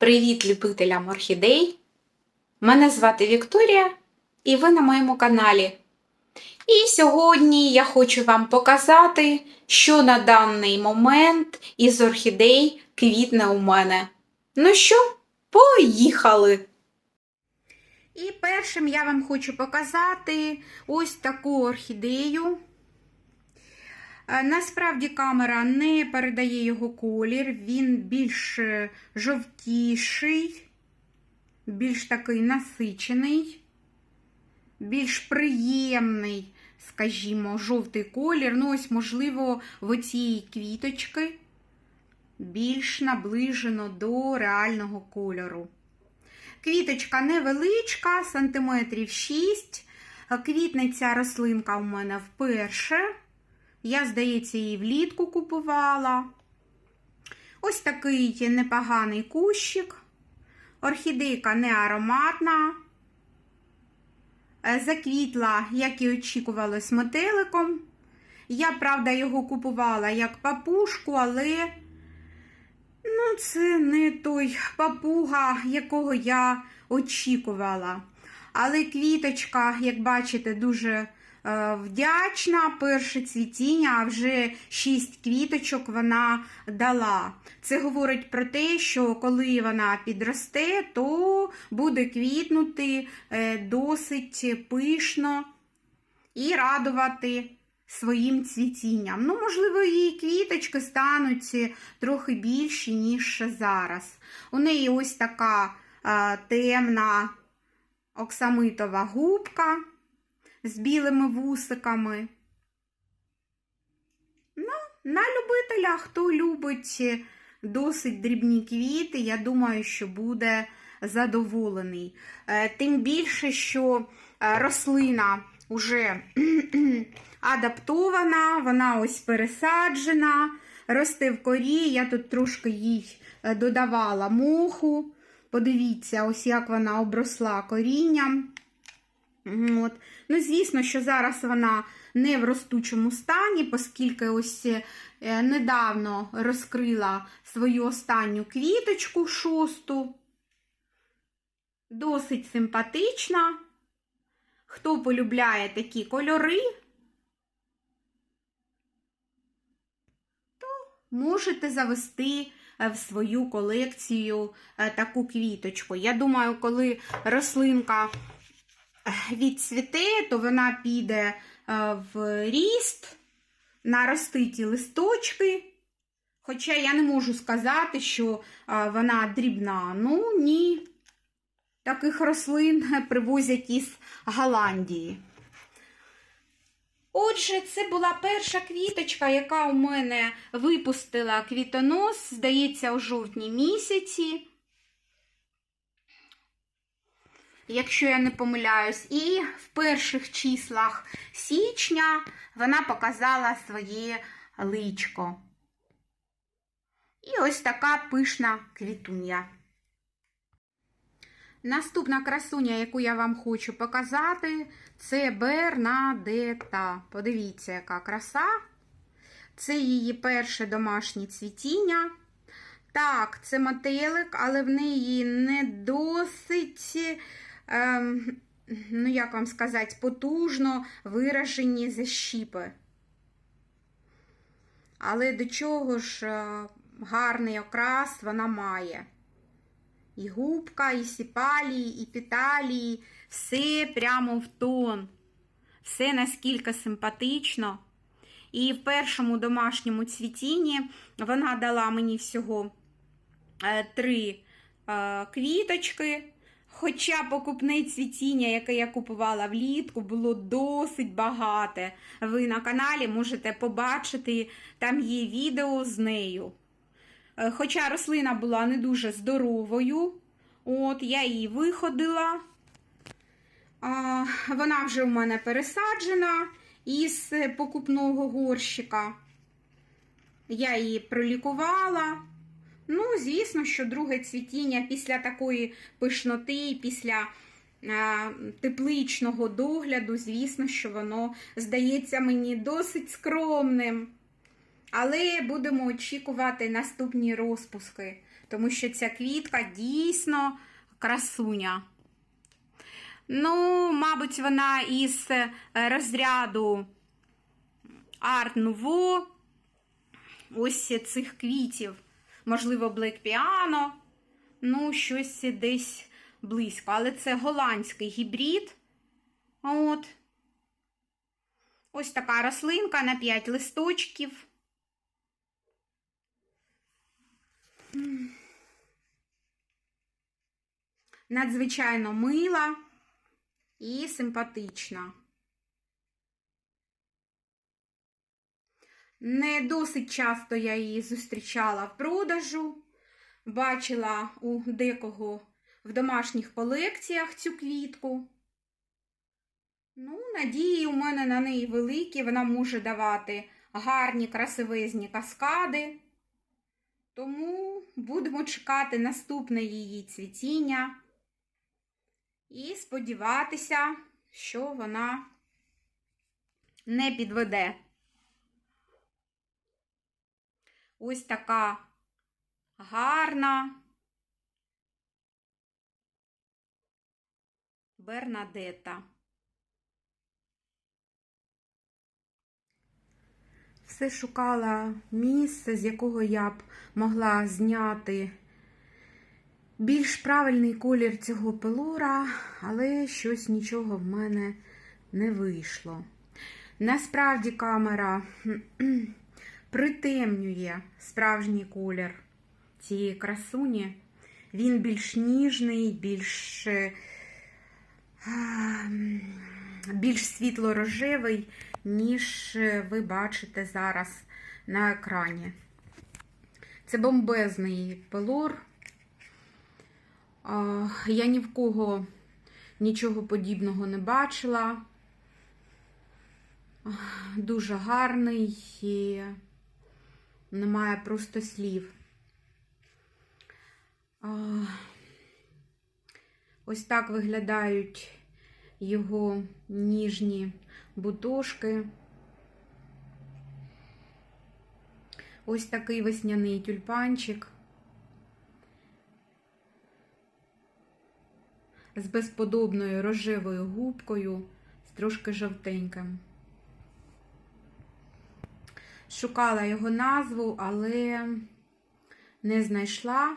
Привіт любителям орхідей! Мене звати Вікторія, і ви на моєму каналі. І сьогодні я хочу вам показати, що на даний момент із орхідей квітне у мене. Ну що, поїхали! І першим я вам хочу показати ось таку орхідею. Е, Насправді камера не передає його колір, він більш е, жовтіший, більш такий насичений, більш приємний, скажімо, жовтий колір. Ну, ось, можливо, в оцій квіточки більш наближено до реального кольору. Квіточка невеличка, сантиметрів 6. Квітне ця рослинка у мене вперше. Я, здається, її влітку купувала. Ось такий непоганий кущик. Орхідейка не ароматна. Е, Заквітла, як і очікувалось, метеликом. Я, правда, його купувала як папушку, але ну, це не той папуга, якого я очікувала. Але квіточка, як бачите, дуже вдячна. Перше цвітіння, а вже шість квіточок вона дала. Це говорить про те, що коли вона підросте, то буде квітнути е, досить пишно і радувати своїм цвітінням. Ну, можливо, її квіточки стануть трохи більші, ніж зараз. У неї ось така е, темна оксамитова губка з білими вусиками. Ну, на любителя, хто любить досить дрібні квіти, я думаю, що буде задоволений. Е, Тим більше, що е, рослина вже адаптована, вона ось пересаджена, росте в корі. Я тут трошки їй е, додавала моху. Подивіться, ось як вона обросла корінням. От. Ну, звісно, що зараз вона не в ростучому стані, оскільки ось е, недавно розкрила свою останню квіточку шосту. Досить симпатична. Хто полюбляє такі кольори, то можете завести е, в свою колекцію е, таку квіточку. Я думаю, коли рослинка відцвіте, то вона піде е, в ріст, наростить і листочки. Хоча я не можу сказати, що е, вона дрібна. Ну, ні. Таких рослин привозять із Голландії. Отже, це була перша квіточка, яка у мене випустила квітонос, здається, у жовтні місяці. Якщо я не помиляюсь, і в перших числах січня вона показала своє личко. І ось така пишна квітунья. Наступна красуня, яку я вам хочу показати, це Бернадета. Подивіться, яка краса. Це її перше домашнє цвітіння. Так, це метелик, але в неї не досить, ну як вам сказати, потужно виражені защіпи. Але до чого ж е, гарний окрас вона має. І губка, і сіпалії, і піталії, все прямо в тон. Все наскільки симпатично. І в першому домашньому цвітінні вона дала мені всього е, три е, квіточки. Хоча покупне цвітіння, яке я купувала влітку, було досить багате. Ви на каналі можете побачити, там є відео з нею. Е, Хоча рослина була не дуже здоровою, от я її виходила. Вона вже у мене пересаджена із покупного горщика. Я її пролікувала. Ну, звісно, що друге цвітіння після такої пишноти, після тепличного догляду, звісно, що воно здається мені досить скромним. Але будемо очікувати наступні розпуски, тому що ця квітка дійсно красуня. Ну, мабуть, вона із е, розряду Art Nouveau, ось цих квітів. Можливо, Black Piano, ну, щось десь близько. Але це голландський гібрид. От. Ось така рослинка на 5 листочків. Надзвичайно мила і симпатична. Не досить часто я її зустрічала в продажу, бачила у декого в домашніх колекціях цю квітку. Ну, надії у мене на неї великі, вона може давати гарні красивезні каскади. Тому будемо чекати наступне її цвітіння і сподіватися, що вона не підведе. Ось така гарна Бернадета. Все шукала місце, з якого я б могла зняти більш правильний колір цього пелора, але щось нічого в мене не вийшло. Насправді камера притемнює справжній колір цієї красуні. Він більш ніжний, більш, е, більш світло-рожевий, ніж ви бачите зараз на екрані. Це бомбезний пелор. Я ні в кого нічого подібного не бачила. Дуже гарний немає просто слів. Ось так виглядають його ніжні бутошки. Ось такий весняний тюльпанчик з безподобною рожевою губкою, з трошки жовтеньким. Шукала його назву, але не знайшла.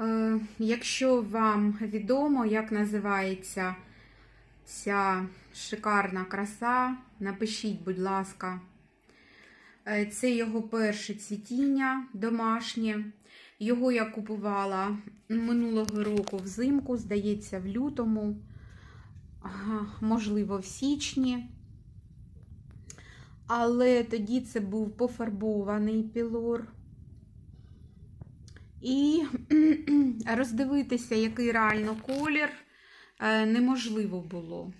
Е, Якщо вам відомо, як називається ця шикарна краса, напишіть, будь ласка, Е, це його перше цвітіння домашнє. Його я купувала минулого року взимку, здається, в лютому, можливо, в січні. Але тоді це був пофарбований пілор. І роздивитися, який реально колір, е, неможливо було.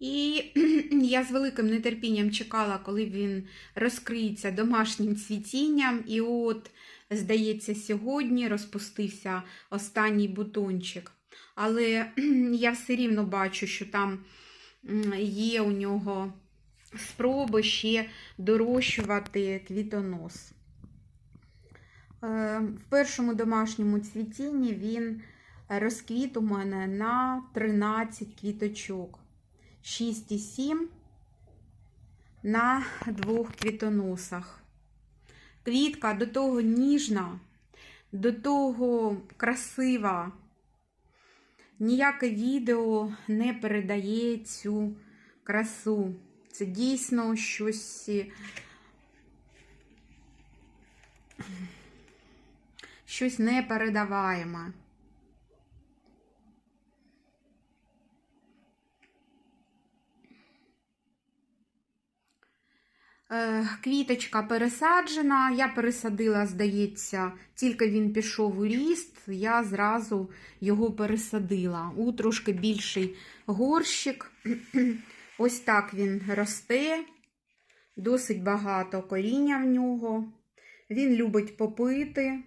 І я з великим нетерпінням чекала, коли він розкриється домашнім цвітінням. І от, здається, сьогодні розпустився останній бутончик. Але я все рівно бачу, що там є у нього спроби ще дорощувати квітонос. Е, в першому домашньому цвітінні він розквіт у мене на 13 квіточок. 6,7 на двох квітоносах. Квітка до того ніжна, до того красива. Ніяке відео не передає цю красу. Це дійсно щось. Щось непередаваєме. Квіточка пересаджена. Я пересадила, здається, тільки він пішов у ріст, я зразу його пересадила у трошки більший горщик. Ось так він росте, досить багато коріння в нього. Він любить попити.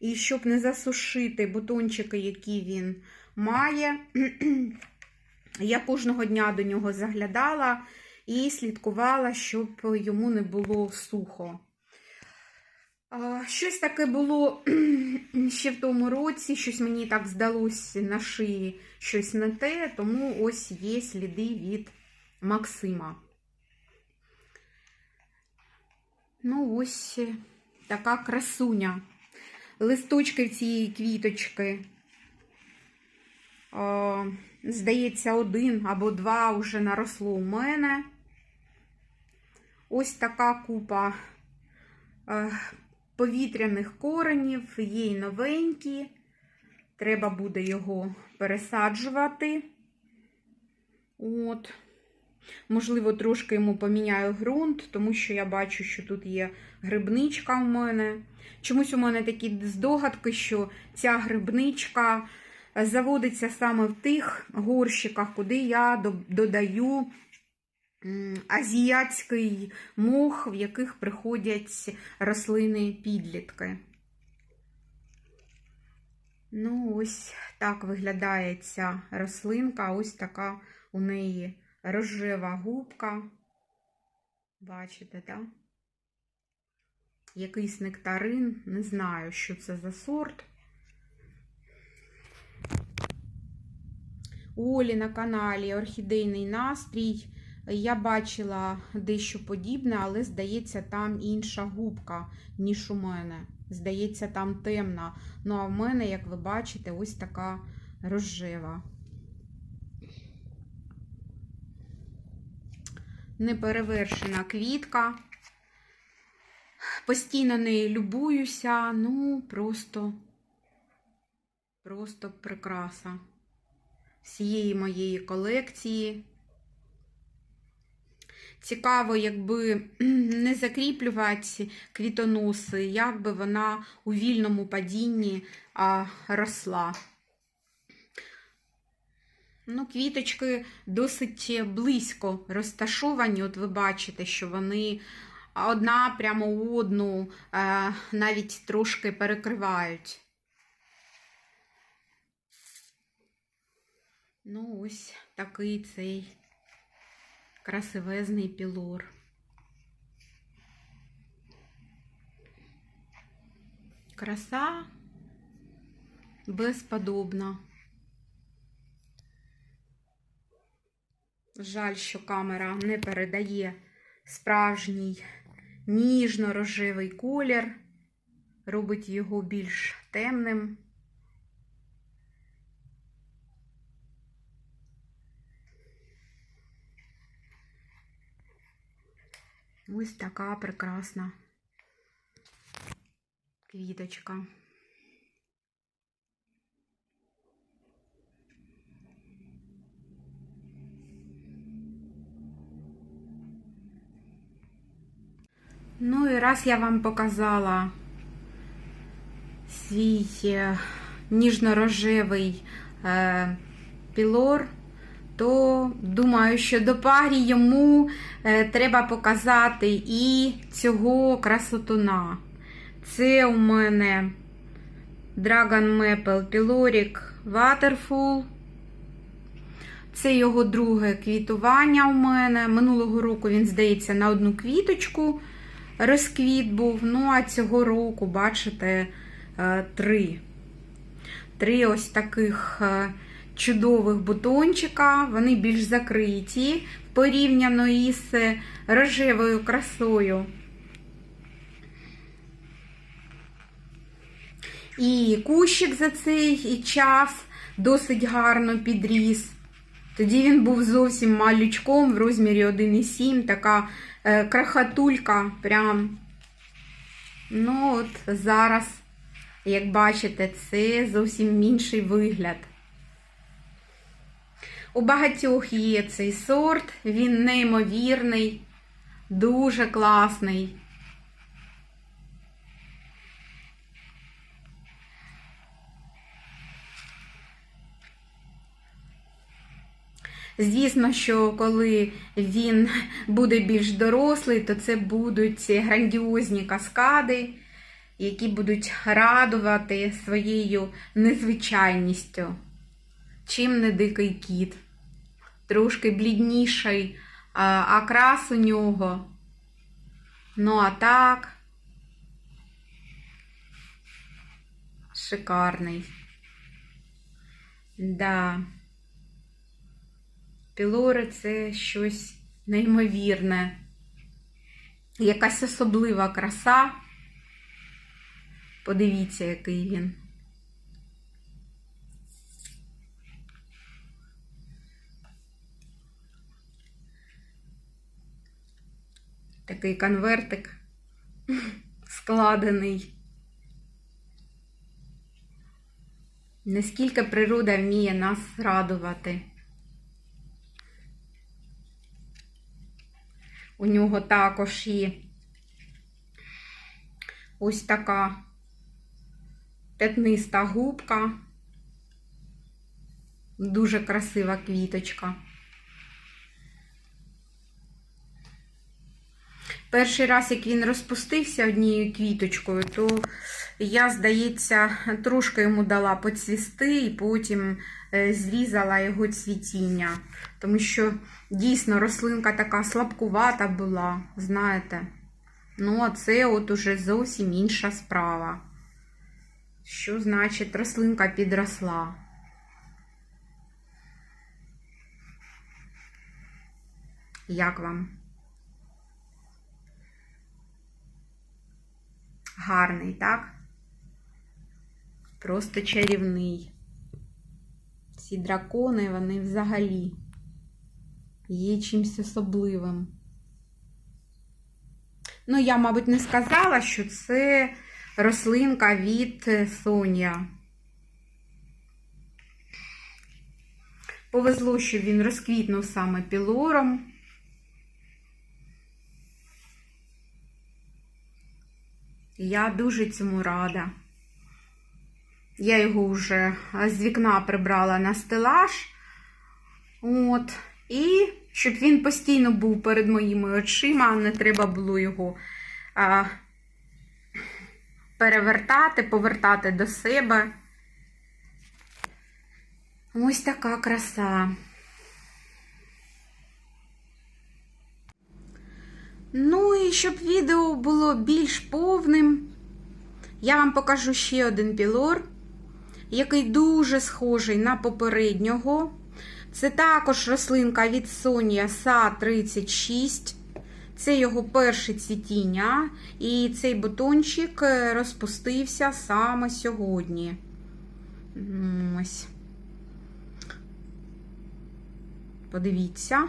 І щоб не засушити бутончики, які він має, Я кожного дня до нього заглядала і слідкувала, щоб йому не було сухо. Щось таке було ще в тому році, щось мені так здалося на шиї, щось не те, тому ось є сліди від Максима. Ну, ось така красуня. Листочки в цієї квіточки. Здається, один або два вже наросло у мене. Ось така купа е, повітряних коренів, є й новенькі. Треба буде його пересаджувати. От. Можливо, трошки йому поміняю ґрунт, тому що я бачу, що тут є грибничка у мене. Чомусь у мене такі здогадки, що ця грибничка заводиться саме в тих горщиках, куди я додаю азіатський мох, в яких приходять рослини підлітки. Ну, ось так виглядає ця рослинка, ось така у неї рожева губка. Бачите, так? Якийсь нектарин, не знаю, що це за сорт. Олі на каналі Орхідейний настрій. Я бачила дещо подібне, але, здається, там інша губка, ніж у мене. Здається, там темна. Ну, а в мене, як ви бачите, ось така рожева. Неперевершена квітка. Постійно нею любуюся, ну, просто, просто прикраса всієї моєї колекції. Цікаво, якби не закріплювати квітоноси, як би вона у вільному падінні а, росла. Ну, Квіточки досить близько розташовані. От ви бачите, що вони одна прямо одну а, навіть трошки перекривають. Ну, ось такий цей красивезний пілор. Краса безподобна. Жаль, що камера не передає справжній ніжно-рожевий колір, робить його більш темним. Ось така прекрасна квіточка. Ну і раз я вам показала свій е, ніжно-рожевий е, пілор, То думаю, що до парі йому е, треба показати і цього красотуна. Це у мене Dragon Maple Pyloric Waterfall. Це його друге квітування у мене. Минулого року він, здається, на одну квіточку розквіт був. Ну, а цього року, бачите, е, три. Три ось таких е, чудових бутончика, вони більш закриті порівняно із рожевою красою. І кущик за цей час досить гарно підріс. Тоді він був зовсім малючком в розмірі 1,7, така е, крахатулька прям. Ну, от зараз, як бачите, це зовсім інший вигляд. У багатьох є цей сорт, він неймовірний, дуже класний. Звісно, що коли він буде більш дорослий, то це будуть грандіозні каскади, які будуть радувати своєю незвичайністю. Чим не дикий кіт. Трошки блідніший окрас у нього. Ну, а так. Шикарний. Да. Пілори це щось неймовірне. Якась особлива краса. Подивіться, який він. Такий конвертик складений. Наскільки природа вміє нас радувати. У нього також є ось така п'ятниста губка. Дуже красива квіточка. Перший раз, як він розпустився однією квіточкою, то я, здається, трошки йому дала поцвісти і потім е, зрізала його цвітіння. Тому що дійсно рослинка така слабкувата була, знаєте. Ну, а це от уже зовсім інша справа. Що значить рослинка підросла? Як вам? Гарний, так? Просто чарівний. Ці дракони, вони взагалі є чимось особливим. Ну, я, мабуть, не сказала, що це рослинка від Соня. Повезло, що він розквітнув саме пілором. Я дуже цьому рада. Я його вже з вікна прибрала на стелаж. От. І щоб він постійно був перед моїми очима, не треба було його а, перевертати, повертати до себе. Ось така краса. Ну і щоб відео було більш повним, я вам покажу ще один пілор, який дуже схожий на попереднього. Це також рослинка від Sonia SA36. Це його перше цвітіння, і цей бутончик розпустився саме сьогодні. Ось. Подивіться,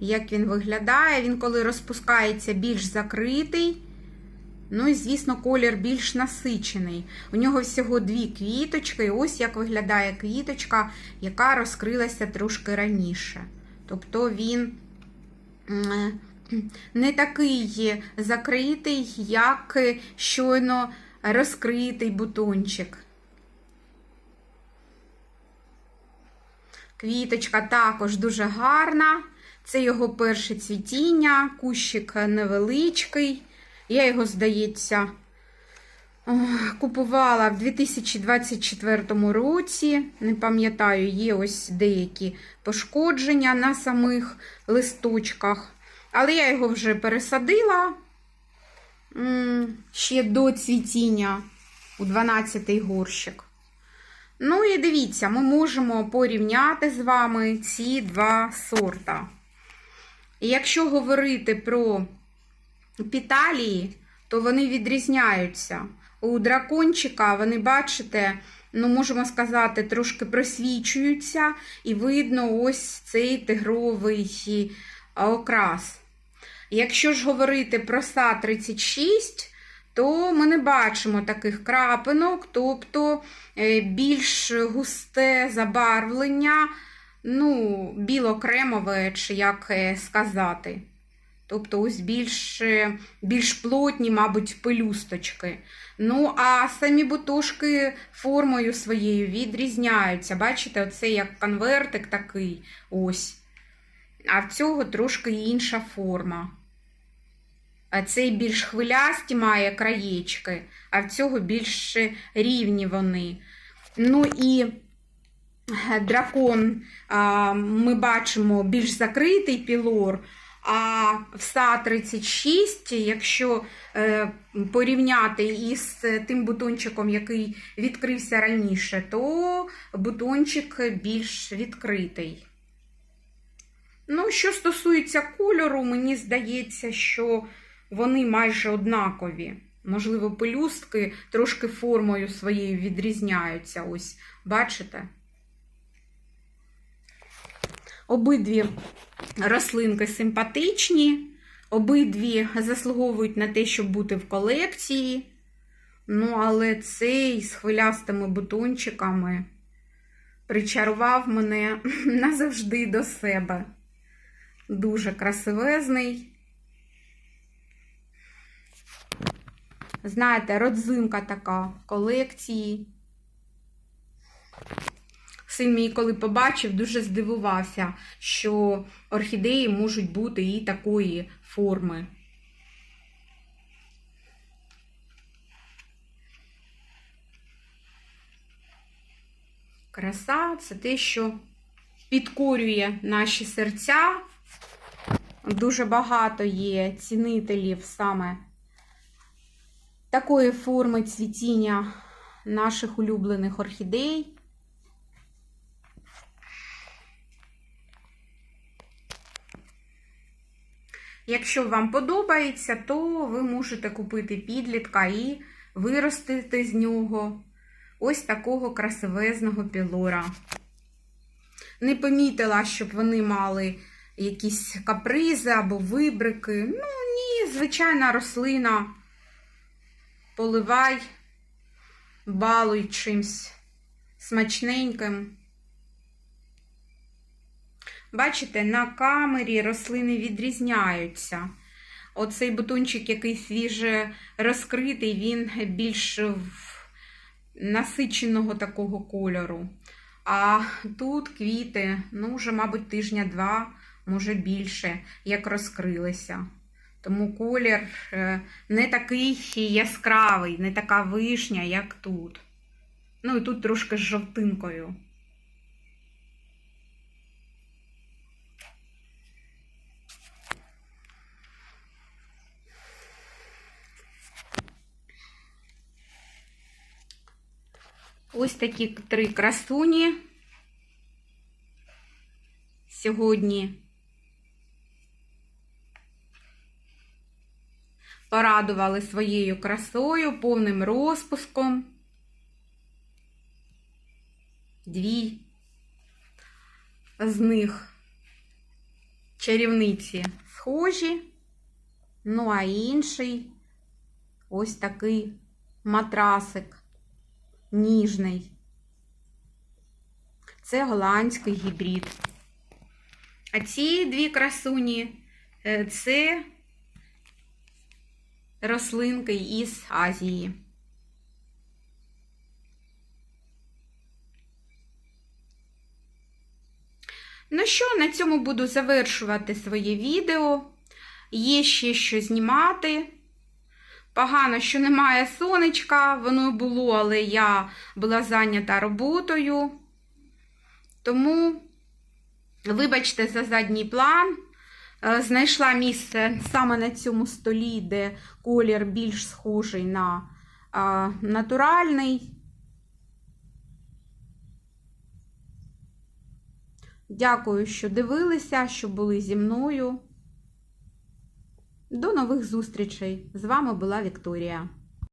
як він виглядає. Він, коли розпускається, більш закритий. Ну і, звісно, колір більш насичений. У нього всього дві квіточки. Ось як виглядає квіточка, яка розкрилася трошки раніше. Тобто він не такий закритий, як щойно розкритий бутончик. Квіточка також дуже гарна. Це його перше цвітіння, кущик невеличкий. Я його, здається, купувала в 2024 році. Не пам'ятаю, є ось деякі пошкодження на самих листочках. Але я його вже пересадила ще до цвітіння у 12-й горщик. Ну і дивіться, ми можемо порівняти з вами ці два сорта. І якщо говорити про піталії, то вони відрізняються. У дракончика вони, бачите, ну, можемо сказати, трошки просвічуються, і видно ось цей тигровий окрас. Якщо ж говорити про СА-36, то ми не бачимо таких крапинок, тобто більш густе забарвлення, ну, біло-кремове, чи як сказати. Тобто, ось більш більш плотні, мабуть, пелюсточки. Ну, а самі бутушки формою своєю відрізняються. Бачите, оце як конвертик такий ось. А в цього трошки інша форма. А цей більш хвилясті має краєчки, а в цього більш рівні вони. Ну і дракон ми бачимо більш закритий пілор. А в СА-36, якщо е, порівняти із тим бутончиком, який відкрився раніше, то бутончик більш відкритий. Ну, що стосується кольору, мені здається, що вони майже однакові. Можливо, пелюстки трошки формою своєю відрізняються. Ось, бачите? Обидві рослинки симпатичні, обидві заслуговують на те, щоб бути в колекції. Ну, але цей з хвилястими бутончиками причарував мене назавжди до себе. Дуже красивезний. Знаєте, родзинка така в колекції. Син мій, коли побачив, дуже здивувався, що орхідеї можуть бути і такої форми. Краса це те, що підкорює наші серця. Дуже багато є цінителів саме такої форми цвітіння наших улюблених орхідей. Якщо вам подобається, то ви можете купити підлітка і виростити з нього ось такого красивезного пілора. Не помітила, щоб вони мали якісь капризи або вибрики. Ну, ні, звичайна рослина. Поливай, балуй чимсь смачненьким. Бачите, на камері рослини відрізняються. Оцей бутончик, який свіже розкритий, він більш насиченого такого кольору. А тут квіти, ну, вже, мабуть, тижня-два, може більше, як розкрилися. Тому колір не такий яскравий, не така вишня, як тут. Ну і тут трошки з жовтинкою. Ось такі три красуні. Сьогодні порадували своєю красою, повним розпуском. Дві з них чарівниці схожі, ну а інший ось такий матрасик ніжний. Це голландський гібрид. А ці дві красуні це рослинки із Азії. Ну що, на цьому буду завершувати своє відео. Є ще що знімати. Погано, що немає сонечка, воно було, але я була зайнята роботою. Тому, вибачте, за задній план. Знайшла місце саме на цьому столі, де колір більш схожий на а, натуральний. Дякую, що дивилися, що були зі мною. До нових зустрічей! З вами була Вікторія.